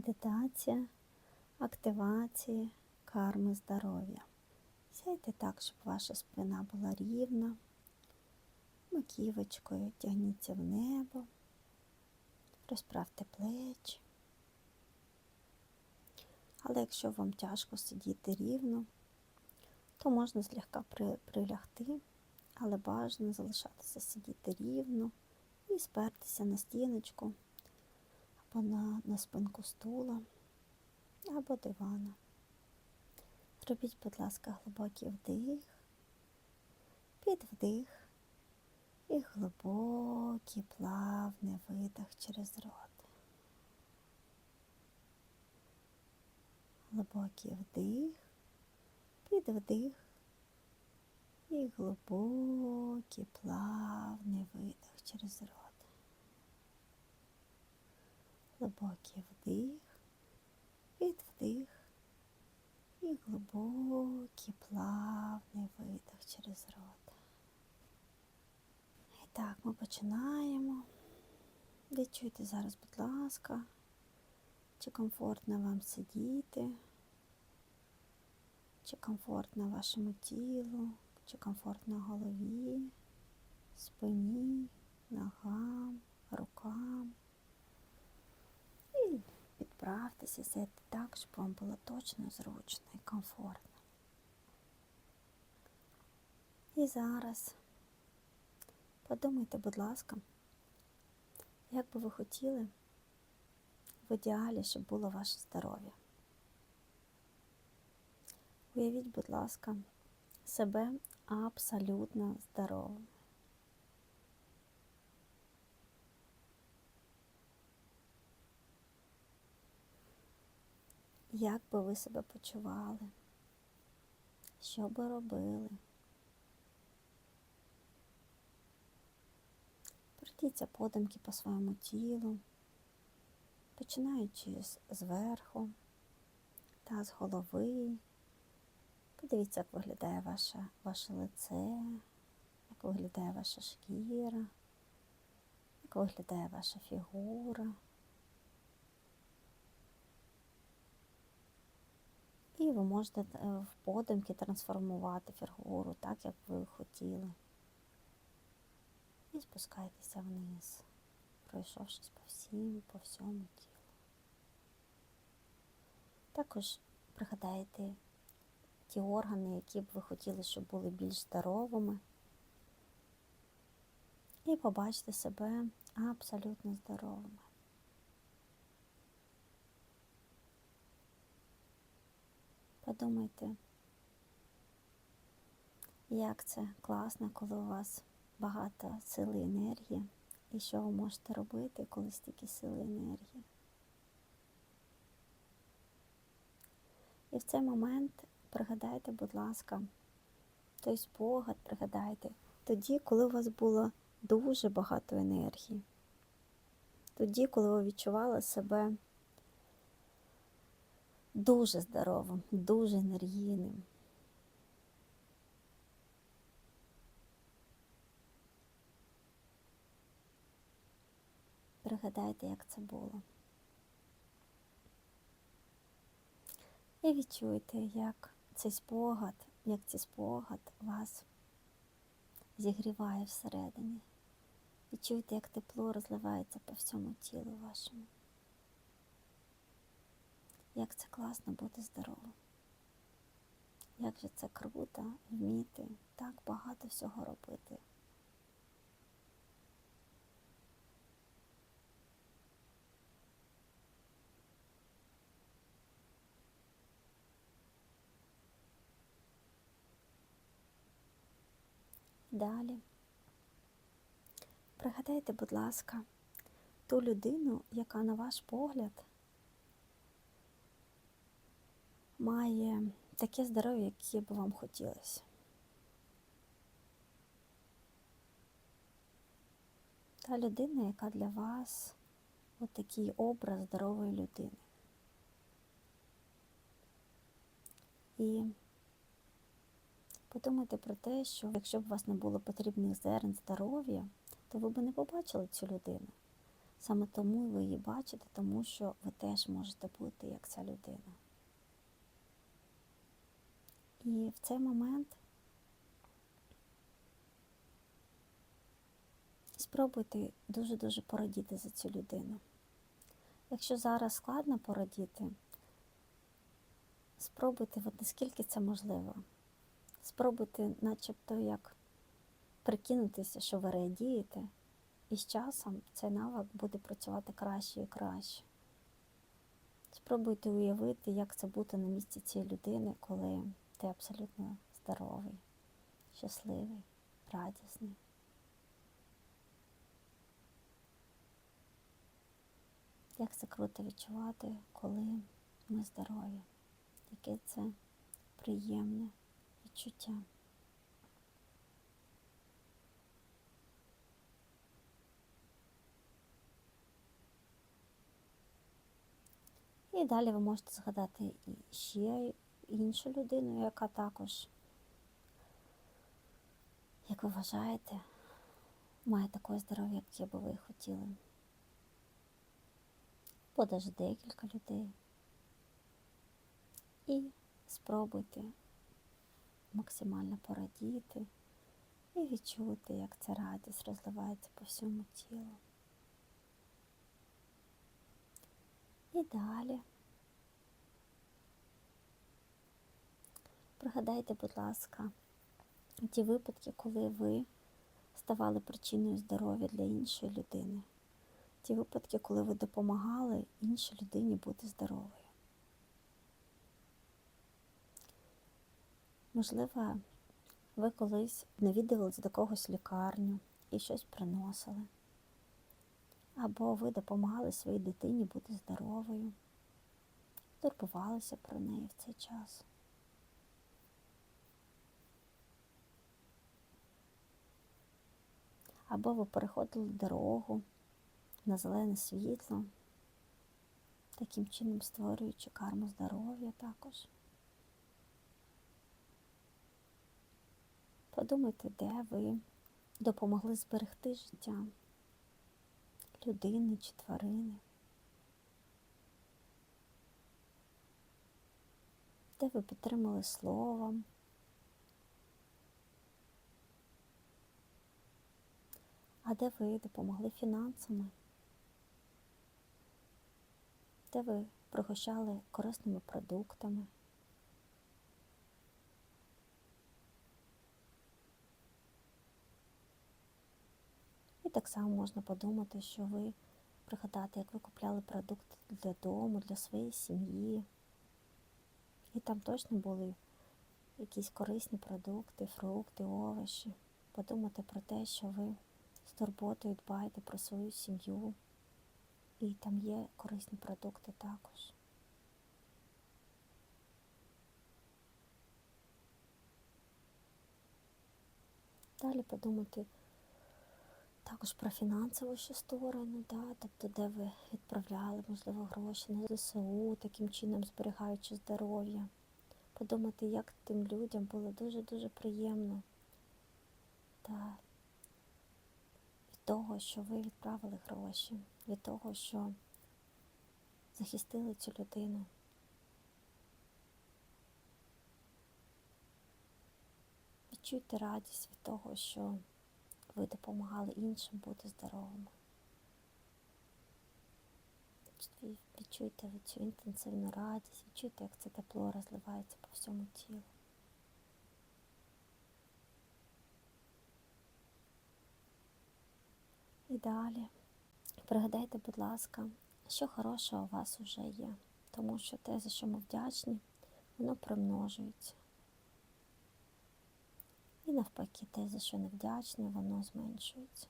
Медитація активації карми здоров'я. Сядьте так, щоб ваша спина була рівна. Маківочкою тягніться в небо, розправте плечі. Але якщо вам тяжко сидіти рівно, то можна злегка при- прилягти, але бажано залишатися сидіти рівно і спертися на стіночку або на, спинку стула або дивана. Зробіть, будь ласка, глибокий вдих, підвдих і глибокий плавний видих через рот. Глибокий вдих, підвдих і глибокий плавний видих через рот. Глибокий вдих, підвдих і глибокий плавний видих через рот. І так, ми починаємо. Відчуйте зараз, будь ласка, чи комфортно вам сидіти, чи комфортно вашому тілу, чи комфортно голові, спині, ногам, рукам. І підправтеся, сядьте так, щоб вам було точно зручно і комфортно. І зараз подумайте, будь ласка, як би ви хотіли в ідеалі, щоб було ваше здоров'я. Уявіть, будь ласка, себе абсолютно здоровим. Як би ви себе почували? Що би робили? Пройдіться подумки по своєму тілу, починаючи зверху та з голови. Подивіться, як виглядає ваше, ваше лице, як виглядає ваша шкіра, як виглядає ваша фігура. І ви можете е, в подумки трансформувати фігуру так, як ви хотіли. І спускайтеся вниз, пройшовшись по всім, по всьому тілу. Також пригадайте ті органи, які б ви хотіли, щоб були більш здоровими. І побачте себе абсолютно здоровими. Подумайте, як це класно, коли у вас багато сили і енергії, і що ви можете робити, коли стільки сили і енергії. І в цей момент пригадайте, будь ласка, той спогад пригадайте, тоді, коли у вас було дуже багато енергії. Тоді, коли ви відчували себе дуже здоровим, дуже енергійним. Пригадайте, як це було. І відчуйте, як цей спогад, як цей спогад вас зігріває всередині. Відчуйте, як тепло розливається по всьому тілу вашому. Як це класно бути здоровим. Як же це круто вміти так багато всього робити. Далі. Пригадайте, будь ласка, ту людину, яка, на ваш погляд, має таке здоров'я, яке б вам хотілося. Та людина, яка для вас от такий образ здорової людини. І подумайте про те, що якщо б вас не було потрібних зерн здоров'я, то ви б не побачили цю людину. Саме тому ви її бачите, тому що ви теж можете бути як ця людина. І в цей момент спробуйте дуже-дуже порадіти за цю людину. Якщо зараз складно порадіти, спробуйте, от наскільки це можливо. Спробуйте, начебто, як прикинутися, що ви радієте, і з часом цей навик буде працювати краще і краще. Спробуйте уявити, як це бути на місці цієї людини, коли ти абсолютно здоровий, щасливий, радісний. Як це круто відчувати, коли ми здорові, яке це приємне відчуття. І далі ви можете згадати ще іншу людину, яка також, як ви вважаєте, має таке здоров'я, як би ви хотіли. Навіть декілька людей. І спробуйте максимально порадіти і відчути, як ця радість розливається по всьому тілу. І далі. Пригадайте, будь ласка, ті випадки, коли ви ставали причиною здоров'я для іншої людини. Ті випадки, коли ви допомагали іншій людині бути здоровою. Можливо, ви колись навідувались до когось лікарню і щось приносили. Або ви допомагали своїй дитині бути здоровою, турбувалися про неї в цей час. Або ви переходили дорогу на зелене світло, таким чином створюючи карму здоров'я також. Подумайте, де ви допомогли зберегти життя людини чи тварини. Де ви підтримали словом, а де ви допомогли фінансами, де ви пригощали корисними продуктами. І так само можна подумати, що ви пригадати, як ви купляли продукти для дому, для своєї сім'ї. І там точно були якісь корисні продукти, фрукти, овочі. Подумати про те, що ви з турботою дбаєте про свою сім'ю. І там є корисні продукти також. Далі подумати також про фінансову ще сторону, да, тобто де ви відправляли, можливо, гроші на ЗСУ, таким чином зберігаючи здоров'я. Подумати, як тим людям було дуже-дуже приємно та від того, що ви відправили гроші, від того, що захистили цю людину. Відчуйте радість від того, що ви допомагали іншим бути здоровими. Відчуйте цю інтенсивну радість, відчуйте, як це тепло розливається по всьому тілу. Далі пригадайте, будь ласка, що хорошого у вас вже є, тому що те, за що ми вдячні, воно примножується. І навпаки, те, за що не вдячні, воно зменшується.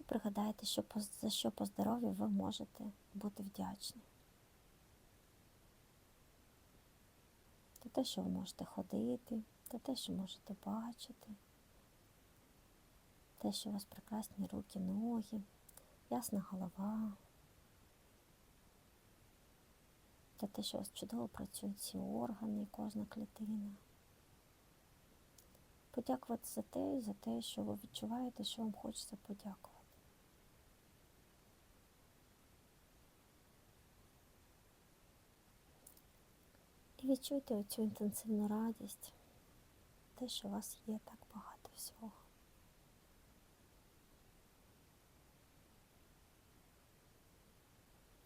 І пригадайте, що за що по здоров'ю ви можете бути вдячні. За те, що ви можете ходити, за те, що можете бачити, те, що у вас прекрасні руки, ноги, ясна голова, За те, що у вас чудово працюють всі органи, кожна клітина. Подякувати за те, за те, що ви відчуваєте, що вам хочеться подякувати. І відчуйте оцю інтенсивну радість, те, що у вас є так багато всього.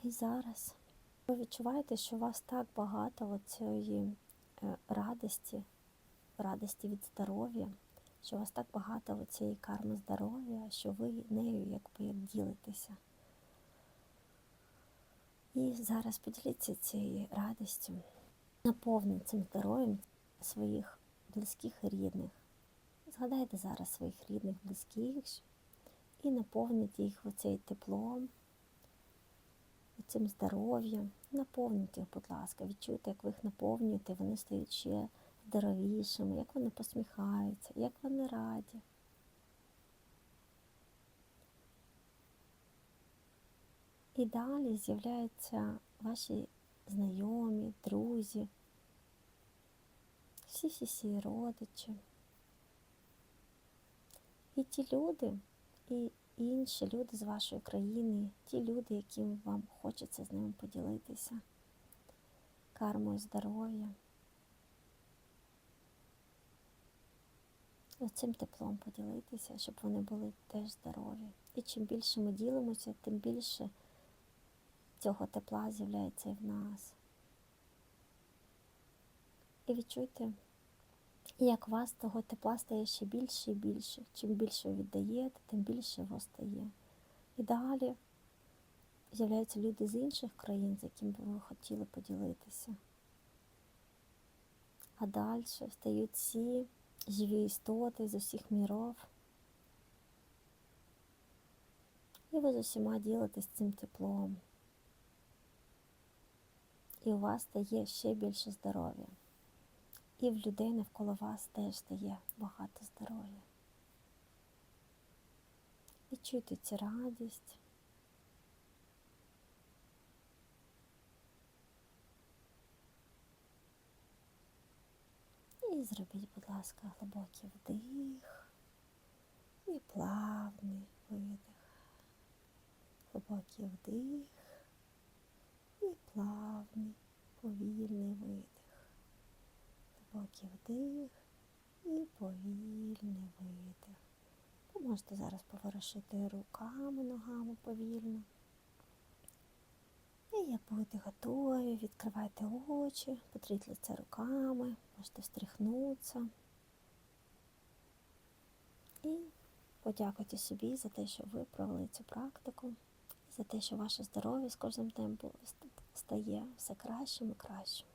І зараз ви відчуваєте, що у вас так багато цієї радості, радості від здоров'я, що у вас так багато цієї карми здоров'я, що ви нею якби як ділитеся. І зараз поділіться цією радістю, наповніть цим здоров'ям своїх близьких і рідних. Згадайте зараз своїх рідних, близьких і наповніть їх оцей теплом, цим здоров'ям. Наповніть їх, будь ласка, відчуйте, як ви їх наповнюєте, вони стають ще здоровішими, як вони посміхаються, як вони раді. І далі з'являються ваші знайомі, друзі, всі-всі родичі. І ті люди, і інші люди з вашої країни, ті люди, яким вам хочеться з ними поділитися, кармою здоров'я. Оцим теплом поділитися, щоб вони були теж здорові. І чим більше ми ділимося, тим більше цього тепла з'являється і в нас. І відчуйте, як у вас того тепла стає ще більше і більше. Чим більше віддаєте, тим більше його стає. І далі з'являються люди з інших країн, з якими ви хотіли поділитися. А далі стають всі живі істоти з усіх міров. І ви з усіма ділитесь цим теплом і у вас стає ще більше здоров'я. І в людей навколо вас теж стає багато здоров'я. Відчуйте цю радість. І зробіть, будь ласка, глибокий вдих і плавний видих. Глибокий вдих і плавний, повільний видих. Глибокий вдих і повільний видих. Ви можете зараз поворушити руками, ногами повільно. І як будете готові, відкривайте очі, потріть лице руками, можете встряхнутися. І подякуйте собі за те, що ви провели цю практику за те, що ваше здоров'я з кожним днем стає все кращим і кращим.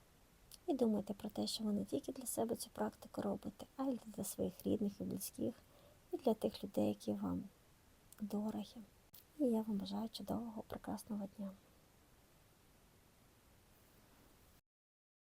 І думайте про те, що ви не тільки для себе цю практику робите, а й для своїх рідних і близьких, і для тих людей, які вам дорогі. І я вам бажаю чудового, прекрасного дня.